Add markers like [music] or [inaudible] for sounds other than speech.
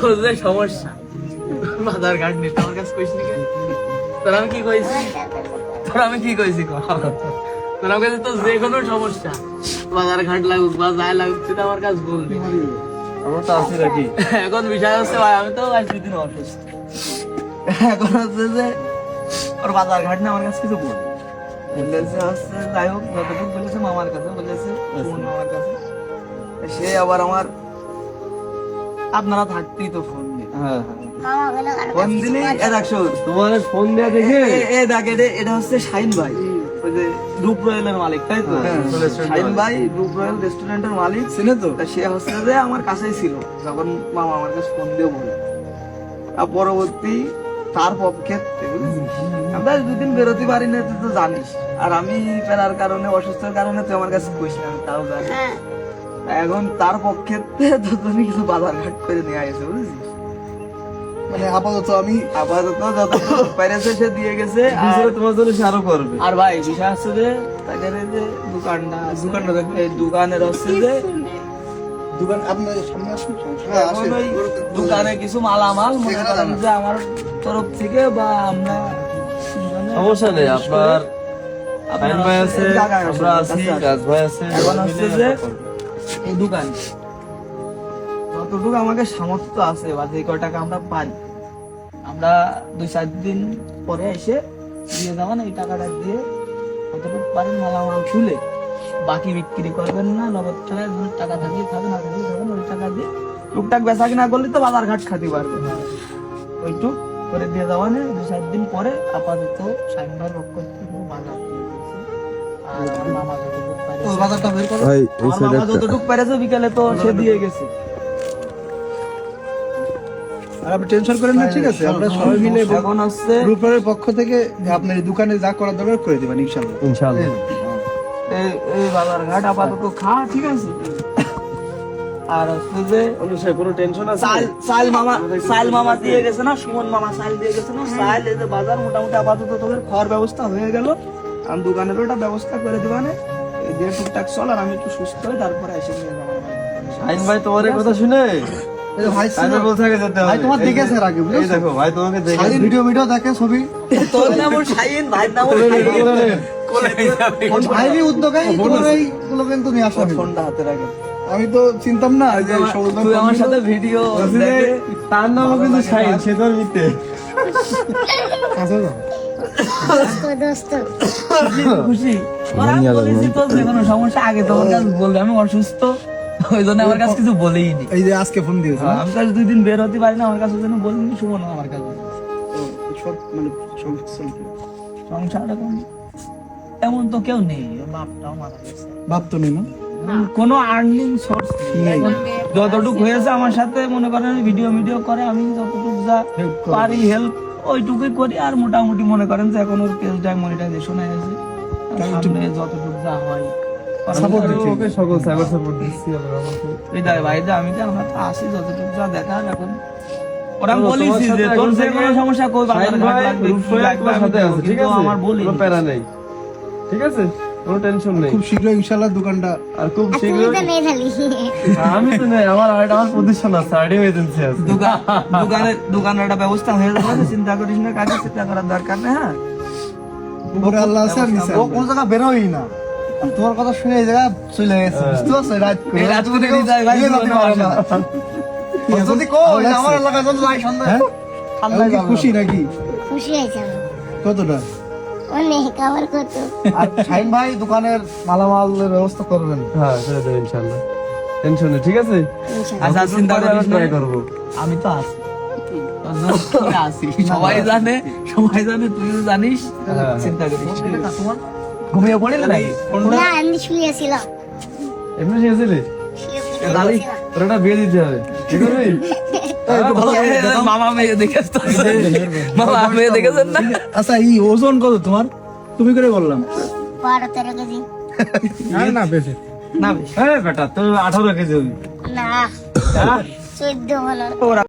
তোর যে সমস্যা। বাজার ঘাট নিতে আমার কাছে কইস নি তোর আমি কি কইছি? তোর আমি কি কইছি তোর আমার কাছে তো যে কোনো সমস্যা। বাজার ঘাট লাগুক বা যাই লাগুক সেটা আমার কাছে বলবি। আমরা তো আছি নাকি? এখন বিষয় হচ্ছে ভাই আমি তো আজ দুদিন অসুস্থ এখন হচ্ছে যে ওর বাজার ঘাট না আমার কাছে কিছু বল বলেছে হচ্ছে যাই হোক যতটুকু বলেছে মামার কাছে বলেছে ফোন মামার কাছে। সে আবার আমার আপনারা থাকতেই তো ফোন দিয়ে। হ্যাঁ হ্যাঁ। মামা বলে কারও ফোন দিলেই এ দেখছ তোমার ফোন দেয়া দেখে? এ দেখ এটা- এটা হচ্ছে শাইন ভাই। ওই যে রূপ রয়েলের মালিক তাই তো? হ্যাঁ, শাইন ভাই রূপ রয়েল রেস্টুরেন্টের মালিক। চিনে তো? সে হচ্ছে যে আমার কাছেই ছিল। যখন মামা আমার কাছে ফোন দিয়ে বলে। আর পরবর্তী তার পক্ষে আমরা দুদিন বেরোতে পারি না তুই তো জানিস। আর আমি ফেরার কারণে অসুস্থের কারণে তুই আমার কাছে কইস না তাও জানি হ্যাঁ। এখন তার পক্ষে দুজনে কিছু বাজার ঘাট করে নিয়ে আসে বুঝেছিস? মানে আপাতত আমি আপাতত যতটুকু পেরেছে সে দিয়ে গেছে আর তোমার জন্য সে আরও করবে। আর ভাই বিষয় হচ্ছে যে তাদের যে দোকানটা দোকানটা দেখবে দোকানের হচ্ছে যে দোকান আপনার সামনে আসুন দোকানে কিছু মালামাল মনে করেন যে আমার তরফ থেকে বা আমরা সমস্যা নেই আপনার আপনার ভাই আছে আমরা ভাই এখন হচ্ছে যে। এই দোকান যতটুকু আমাকে সামর্থ্য আছে বা যে কয় টাকা আমরা পাই। আমরা দুই চার দিন পরে এসে দিয়ে যাবেন এই টাকাটা দিয়ে যতটুকু পারেন মালামাল খুলে বাকি বিক্রি করবেন না, নগদ টাকায় টাকা থাকলে খাবেন থাকলে খাবেন ওই টাকা দিয়ে টুকটাক বেচা কিনা করলে তো বাজার ঘাট খাতে পারবে ওইটুক করে দিয়ে যাবেন দুই চার দিন পরে আপাতত সাইনবার থেকে বাজার। বিকালে তো সে দিয়ে গেছে। আর আপনি টেনশন করেন না ঠিক আছে? আমরা সবাই মিলে এখন হচ্ছে গ্রুপের পক্ষ থেকে আপনার দোকানে যা করার দরকার করে দেবেন ইনশাল্লাহ। ইনশাআল্লাহ এই এই বাজার ঘাট আপাতত খা ঠিক আছে? আর হচ্ছে যে অনুসারে কোনো টেনশন আছে? সাল সাল মামা সাল মামা দিয়ে গেছে না সুমন মামা সাল দিয়ে গেছে না সাল এই যে বাজার মোটামুটি আপাতত তোদের খাওয়ার ব্যবস্থা হয়ে গেল। আমি দোকানের ওটা ব্যবস্থা করে দিবানে এই দিয়ে টুকটাক চল আর আমি একটু সুস্থ হই তারপরে এসে নিয়ে যাব আইন ভাই তোমার এই কথা শুনে? ভাই তোমার দেখেছে আগে, দেখো ভাই তোমাকে দেখে ভিডিও ভিডিও দেখে ছবি? তোর নাম শাহিন ভাই নাম ভাইরই উদ্যোগে তোমার কিন্তু নিয়ে আসা। ফোনটা হাতে রাখে। আমি তো চিনতাম না যে তুই আমার সাথে ভিডিও তার নামও কিন্তু শাহিন সে তো মিথ্যে। খুশি। কোনো সমস্যা আগে তোমার কাছে বলবে। আমি অসুস্থ ওই জন্য আমার কাছে কিছু বলেই নি এই যে আজকে ফোন দিয়েছে না? আমি কাছে দুই দিন বের হতে পারি না আমার কাছে যেন বলিনি সুমন আমার কাছে। মানে সংসার এখন এমন তো কেউ নেই বাপটাও মারা গেছে। ভাব তো নেই না? কোনো আর্নিং সোর্স নেই। যতটুকু হয়েছে আমার সাথে মনে করেন ভিডিও ভিডিও করে আমি যতটুকু যা পারি হেল্প ওইটুকুই করি আর মোটামুটি মনে করেন যে এখন ওর কেস টাইম মনিটাইজেশন হয়ে গেছে। আর সামনে যতটুকু যা হয়। আমি তো আমরা আসি যতটুকু যা এখন। ওরা বলেছি যে তোর যে কোনো সমস্যা আমার বলি ঠিক আছে? কোনো টেনশন নেই। খুব শীঘ্রই ইনশাল্লাহ দোকানটা আর খুব শীঘ্রই আমি তো নেই আমার আর আমার প্রতিষ্ঠান আছে আইডি এজেন্সি আছে। দোকান দোকানের দোকানের একটা ব্যবস্থা হয়ে যাবে [laughs] চিন্তা করিস না কাজে চিন্তা করার দরকার নেই হ্যাঁ? উপরে আল্লাহ আছে নিচে ও কোন জায়গা বেরোই না। তোমার কথা শুনে এই জায়গা চলে গেছে বুঝতে পারছ? রাত করে রাত করে ভাই ইয়ে। [laughs] আর যদি লাগছে? আমার এলাকায় যাই সন্ধ্যা হ্যাঁ? কি খুশি নাকি? খুশি হয়েছে আমি। কতটা? অনেক আবার কত আর শাহিন ভাই দোকানের মালামালের ব্যবস্থা করবেন। হ্যাঁ সেটা দেবো ইনশাল্লাহ টেনশন নেই ঠিক আছে? আচ্ছা চিন্তা করিস না ট্রাই আমি তো আছি। সবাই জানে সবাই জানে তুইও জানিস। হ্যাঁ। চিন্তা করিস ঘুমিয়ে পড়িলে নাকি? না আমি শুয়েছিলাম এমনি শিখেছিলি দাদি তোর বিয়ে দিতে হবে। ঠিক আছে [laughs] মামা মেয়ে দেখেছ মামা মেয়ে দেখেছেন না? আচ্ছা এই ওজন কত তোমার? তুমি করে বললাম। বারো তেরো কেজি। না না বেশি। না হ্যাঁ বেটা তুই আঠারো কেজি না চোদ্দ হলো। ওরা